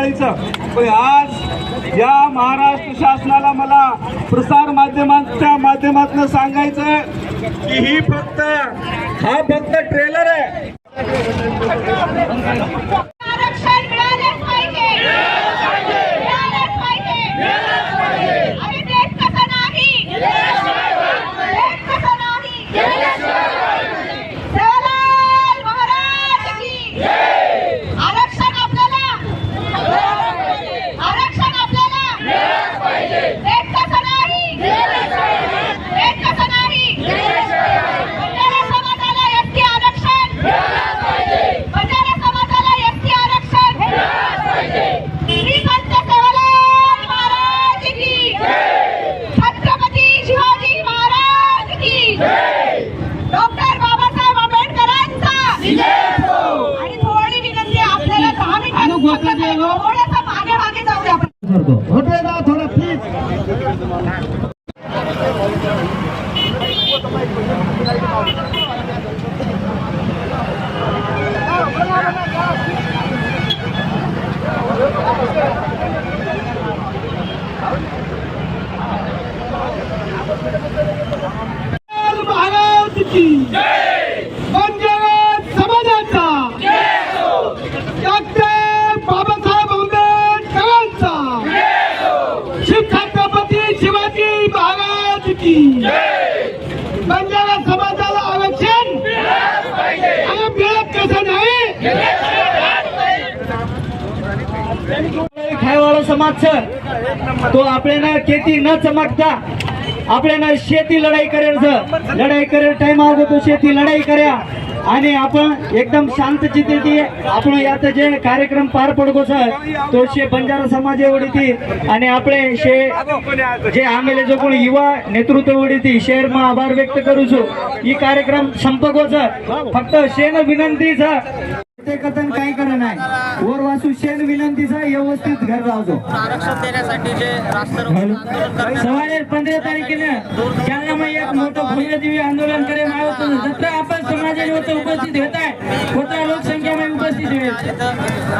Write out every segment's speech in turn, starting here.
दिवाळीचं पण आज या महाराष्ट्र शासनाला मला प्रसार माध्यमांच्या माध्यमातून सांगायचं की ही फक्त हा फक्त ट्रेलर आहे आरक्षण मिळालेच पाहिजे मिळालेच पाहिजे आणि देश कसा नाही देश कसा नाही सेवालाल महाराज की आरक्षण आपल्याला आरक्षण आपल्याला देश कसा नाही देश कसा नाही बंजारा समाजाला एसटी आरक्षण बंजारा समाजाला एसटी आरक्षण श्रीमंत सेवालाल महाराज की छत्रपती शिवाजी महाराज की डॉक्टर बाबासाहेब आंबेडकरांचा आणि थोडी विनंती आहे आपल्याला दहा मिनिटं थोडंसं मागे मागे जाऊ द्या आपण थोडा प्लीज महाराज बंजारा समाजाला आरक्षण मिळत कसं नाही? खायवाडा समाज सर. तो आपल्याला खेती न चमकता आपल्याला शेती लढाई करेल सर. लढाई करेल टाइम आगो तो शेती लढाई करा. आणि आपण एकदम शांत चितेती आपण यात जे कार्यक्रम पार पडगो सर तो शे बंजारा समाज वडीती आणि આપણે शे જે આમેલે જો કોણ યુવા નેતૃત્વ વડીતી શહેરમાં આભાર વ્યક્ત કરું છું એ કાર્યક્રમ સંપર્કો સર ફક્ત શેને વિનંતી છે ते कथन काही करा नाही. वर वासू शेण विनंतीचा व्यवस्थित घर राहतो आरक्षण देण्यासाठी जे सवाळे पंधरा तारखेला जालन्यामध्ये एक मोठं भव्यदिव्य आंदोलन करे होतं जत्र आपण समाजाने होतं उपस्थित होत आहे. मोठ्या लोकसंख्येमध्ये उपस्थित होईल.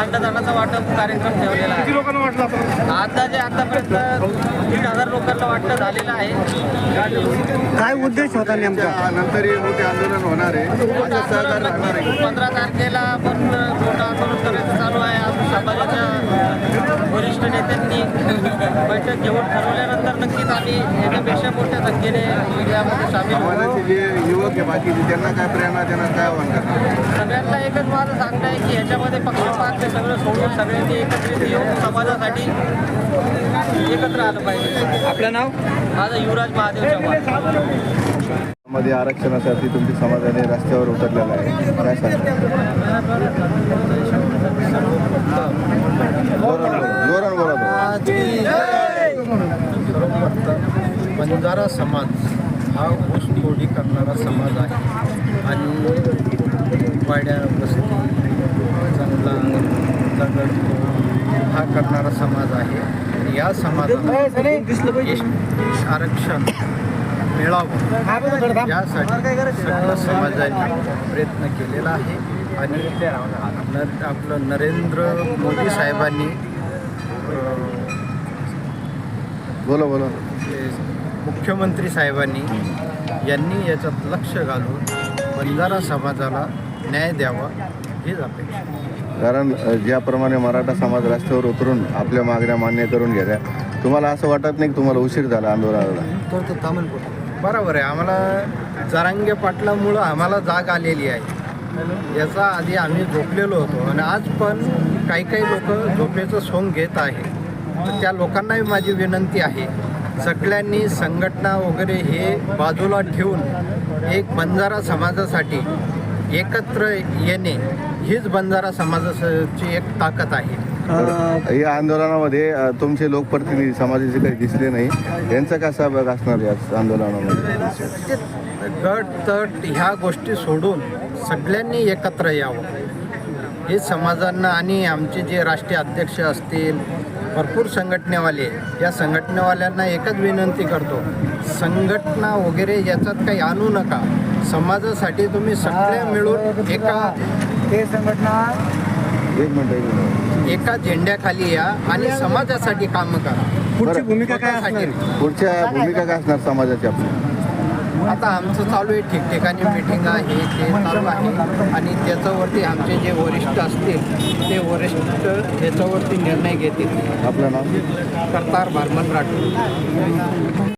अन्नदानाचा वाटप कार्यक्रम ठेवलेला आहे. लोकांना वाटलं अंदाजे आतापर्यंत दीड हजार लोकांना वाटप झालेलं आहे. काय उद्देश होता नेमका? नंतर हे मोठे आंदोलन होणार आहे. माझं सहकार्य राहणार आहे. पंधरा तारखेला पण मोठं आंदोलन करायचं चालू आहे. आज समाजाच्या वरिष्ठ नेत्यांनी बैठक घेऊन ठरवल्यानंतर नक्कीच आम्ही याच्यापेक्षा मोठ्या संख्येने यामध्ये सामील. समाजाचे जे युवक आहे बाकीचे त्यांना काय प्रेरणा त्यांना काय आव्हान करणार? सगळ्यांना एकच माझं सांगणं आहे की ह्याच्यामध्ये पक्षपात ते सगळं सोडून सगळ्यांनी एकत्रित येऊन समाजासाठी एकत्र आलं पाहिजे. आपलं नाव? माझं युवराज महादेव चव्हाण. मध्ये आरक्षणासाठी तुमच्या समाजाने रस्त्यावर उतरलेला आहे. काय तो. बंजारा समाज हा ऊसतोडी करणारा समाज आहे. आणि वाड्या वस्ती जंगला दगड हा करणारा समाज आहे. या समाजाला आरक्षण मिळावं. यासाठी सगळं समाजाने प्रयत्न केलेला आहे. आणि न आपलं नरेंद्र मोदी साहेबांनी बोला बोला. मुख्यमंत्री साहेबांनी यांनी याच्यात लक्ष घालून बंजारा समाजाला न्याय द्यावा हीच अपेक्षा. कारण ज्याप्रमाणे मराठा समाज रस्त्यावर उतरून आपल्या मागण्या मान्य करून घेत्या तुम्हाला असं वाटत नाही की तुम्हाला उशीर झाला आंदोलनाला? बरोबर आहे. आम्हाला जरांगे पाटलामुळं आम्हाला जाग आलेली आहे. याचा आधी आम्ही झोपलेलो होतो आणि आज पण काही काही लोक झोपेचं सोंग घेत आहे. तर त्या लोकांनाही माझी विनंती आहे. सगळ्यांनी संघटना वगैरे हे बाजूला ठेवून एक बंजारा समाजासाठी एकत्र येणे हीच बंजारा समाजाची एक ताकद आहे. या आंदोलनामध्ये तुमचे लोकप्रतिनिधी समाजाचे काही दिसले नाही. यांचा काय सहभाग असणार या आंदोलनामध्ये? गट तट ह्या गोष्टी सोडून सगळ्यांनी एकत्र यावं. हे समाजांना आणि आमचे जे राष्ट्रीय अध्यक्ष असतील भरपूर संघटनेवाले या संघटनेवाल्यांना एकच विनंती करतो संघटना वगैरे याच्यात काही आणू नका. समाजासाठी तुम्ही सगळे मिळून एका ते संघटना एक मिनिट. एक झेंड्याखाली या आणि समाजासाठी कामं करा. पुढची भूमिका काय असणार? पुढच्या भूमिका काय असणार समाजाची आपली? आता आमचं चालू आहे ठिकठिकाणी मिटिंग आहे ते चालू आहे. आणि त्याच्यावरती आमचे जे वरिष्ठ असतील ते वरिष्ठ त्याच्यावरती निर्णय घेतील. आपलं नाव? करतार भारमन राठोड.